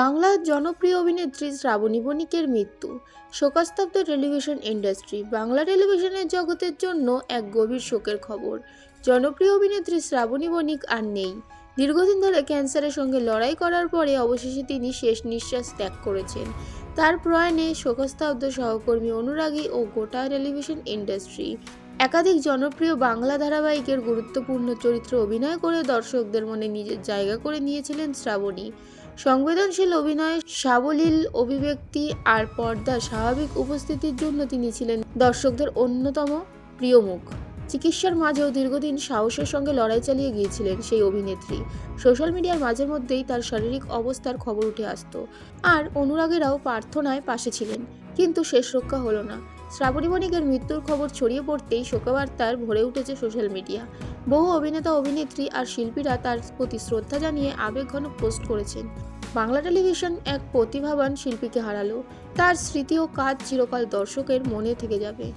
বাংলার জনপ্রিয় অভিনেত্রী শ্রাবণী বণিকের মৃত্যু। শোকাস্তব্ধ টেলিভিশন ইন্ডাস্ট্রি, বাংলা টেলিভিশনের জগতের জন্য এক গভীর শোকের খবর। জনপ্রিয় অভিনেত্রী শ্রাবণী বণিক আর নেই। দীর্ঘদিন ধরে ক্যান্সারের সঙ্গে লড়াই করার পরে অবশেষে তিনি শেষ নিঃশ্বাস ত্যাগ করেছেন। তার প্রয়াণে শোকস্তব্ধ সহকর্মী অনুরাগী ও গোটা টেলিভিশন ইন্ডাস্ট্রি। একাধিক জনপ্রিয় বাংলা ধারাবাহিকের গুরুত্বপূর্ণ চরিত্রে অভিনয় করে দর্শকদের মনে নিজের জায়গা করে নিয়েছিলেন শ্রাবণী। সংবেদনশীল অভিনয় সাবলীল অভিব্যক্তি আর পর্দা স্বাভাবিক উপস্থিতির জন্য তিনি ছিলেন দর্শকদের অন্যতম প্রিয় মুখ। চিকিৎসার মাঝেও দীর্ঘদিন সাহসের সঙ্গে লড়াই চালিয়ে গিয়েছিলেন সেই অভিনেত্রী। সোশ্যাল মিডিয়ার মাঝে মধ্যেই তার শারীরিক অবস্থার খবর উঠে আসতো। আর অনুরাগেরাও প্রার্থনায় পাশে ছিলেন। কিন্তু শেষ রক্ষা হলো না। শ্রাবণী বণিকের মৃত্যুর খবর ছড়িয়ে পড়তেই শোকবার্তার ভরে উঠেছে সোশ্যাল মিডিয়া। বহু অভিনেতা, অভিনেত্রী আর শিল্পীরা তার প্রতি শ্রদ্ধা জানিয়ে আবেগঘন পোস্ট করেছেন। বাংলা টেলিভিশন এক প্রতিভাবান শিল্পীকে হারালো। তার স্মৃতি ও কাজ চিরকাল দর্শকের মনে থেকে যাবে।